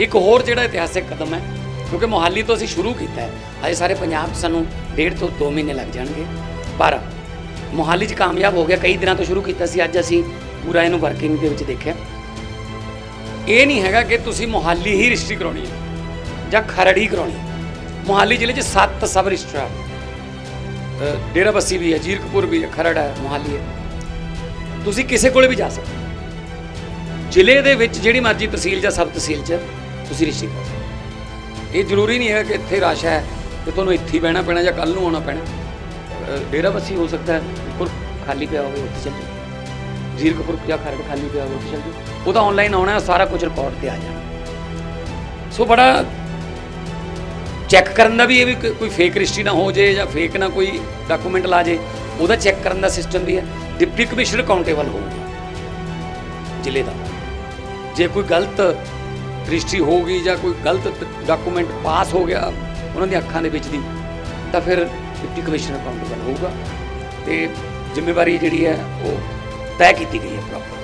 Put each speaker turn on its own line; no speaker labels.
ਇੱਕ ਹੋਰ ਜਿਹੜਾ ਇਤਿਹਾਸਿਕ ਕਦਮ ਹੈ ਕਿਉਂਕਿ ਮੋਹਾਲੀ ਤੋਂ ਅਸੀਂ ਸ਼ੁਰੂ ਕੀਤਾ ਹੈ ਹਜੇ ਸਾਰੇ ਪੰਜਾਬ 'ਚ ਸਾਨੂੰ ਡੇਢ ਤੋਂ 2 ਮਹੀਨੇ ਲੱਗ ਜਾਣਗੇ। ਪਰ ਮੋਹਾਲੀ 'ਚ ਕਾਮਯਾਬ ਹੋ ਗਿਆ ਕਈ ਦਿਨਾਂ ਤੋਂ ਸ਼ੁਰੂ ਕੀਤਾ ਸੀ ਅੱਜ ਅਸੀਂ ਪੂਰਾ ਇਹਨੂੰ ਵਰਕਿੰਗ ਦੇ ਵਿੱਚ ਦੇਖਿਆ। ਇਹ ਨਹੀਂ ਹੈਗਾ ਕਿ ਤੁਸੀਂ ਮੋਹਾਲੀ ਹੀ ਰਜਿਸਟਰੀ ਕਰਾਉਣੀ ਹੈ ਜਾਂ ਖਰੜ ਹੀ ਕਰਾਉਣੀ ਹੈ। ਮੋਹਾਲੀ ਜ਼ਿਲ੍ਹੇ 'ਚ ਸੱਤ ਸਬ ਰਜਿਸਟਰਾਰ ਅ, ਡੇਰਾ ਬੱਸੀ ਵੀ ਹੈ ਜੀਰਕਪੁਰ ਵੀ ਹੈ ਖਰੜ ਹੈ ਮੋਹਾਲੀ ਹੈ। ਤੁਸੀਂ ਕਿਸੇ ਕੋਲੇ ਵੀ ਜਾ ਸਕਦੇ ਜ਼ਿਲ੍ਹੇ ਦੇ ਵਿੱਚ ਜਿਹੜੀ ਮਰਜ਼ੀ ਤਹਿਸੀਲ ਜਾਂ ਸਬ ਤਹਿਸੀਲ 'ਚ ਤੁਸੀਂ ਰਜਿਸਟਰੀ ਕਰ ਸਕਦੇ ਇਹ ਜ਼ਰੂਰੀ ਨਹੀਂ ਹੈ ਕਿ ਇੱਥੇ ਰਸ਼ ਹੈ ਤੇ ਤੁਹਾਨੂੰ ਇੱਥੇ ਹੀ ਬਹਿਣਾ ਪੈਣਾ ਜਾਂ ਕੱਲ ਨੂੰ ਆਉਣਾ ਪੈਣਾ। ਅ, ਡੇਰਾ ਬੱਸੀ ਹੋ ਸਕਦਾ ਹੈ ਉੱਪਰ ਖਾਲੀ ਪਿਆ ਹੋਵੇ ਉੱਥੇ ਚੱਲ ਜਾਓ। ਜੀਰਕਪੁਰ ਜਾਂ ਖਰੜ ਖਾਲੀ ਪਿਆ ਹੋਵੇ ਉੱਥੇ ਚੱਲ ਜਾਓ। ਉਹਦਾ ਤਾਂ ਆਨਲਾਈਨ ਆਉਣਾ ਸਾਰਾ ਕੁਝ ਰਿਕਾਰਡ ਤੇ ਆ ਜਾਣਾ। ਸੋ ਬੜਾ ਚੈੱਕ ਕਰਨ ਦਾ ਵੀ ਇਹ ਵੀ ਕੋਈ ਫੇਕ ਰਜਿਸਟਰੀ ਨਾ ਹੋ ਜੇ ਜਾਂ ਫੇਕ ਨਾ ਕੋਈ ਡਾਕੂਮੈਂਟ ਲਾ ਜੇ ਉਹਦਾ ਚੈੱਕ ਕਰਨ ਦਾ ਸਿਸਟਮ ਵੀ ਹੈ। ਡਿਪਟੀ ਕਮਿਸ਼ਨਰ ਅਕਾਊਂਟੇਬਲ ਹੋਊਗਾ ਜ਼ਿਲ੍ਹੇ ਦਾ। ਜੇ ਕੋਈ ਗਲਤ ਰਜਿਸਟਰੀ ਹੋ ਗਈ ਜਾਂ ਕੋਈ ਗਲਤ ਡਾਕੂਮੈਂਟ ਪਾਸ ਹੋ ਗਿਆ ਉਹਨਾਂ ਦੀਆਂ ਅੱਖਾਂ ਦੇ ਵਿੱਚ ਦੀ, ਤਾਂ ਫਿਰ ਡਿਪਟੀ ਕਮਿਸ਼ਨਰ ਅਕਾਊਂਟੇਬਲ ਹੋਊਗਾ ਤੇ ਜ਼ਿੰਮੇਵਾਰੀ ਜਿਹੜੀ ਹੈ ਉਹ ਤੈਅ ਕੀਤੀ ਗਈ ਹੈ ਪ੍ਰੋਪਰ